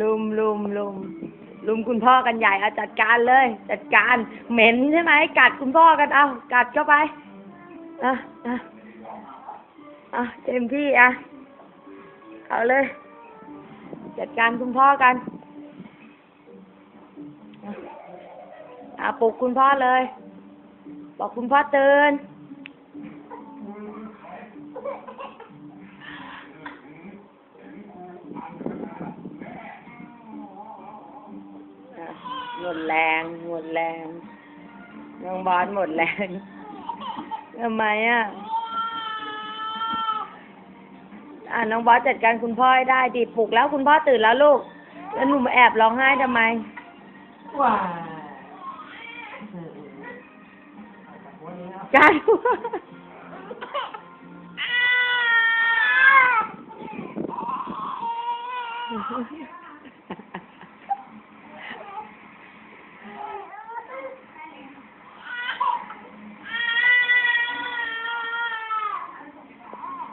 ลุมลุมลุมลุมคุณพ่อกันใหญ่เอาจัดการเลย จัดการ เหม็นใช่ไหมกัดคุณพ่อกันเอากัดเข้าไปอะอะอะเต็มที่อะเอาเลย จัดการคุณพ่อกันอะอะปลุกคุณพ่อเลย บอกคุณพ่อตื่น หมดแรง หมดแรงน้องบอสหมดแรงทำไมอะ อะน้องบอสจัดการคุณพ่อให้ได้ดิปลุกแล้วคุณพ่อตื่นแล้วลูก แล้วหนูมาแอบร้องไห้ทำไมว้าการ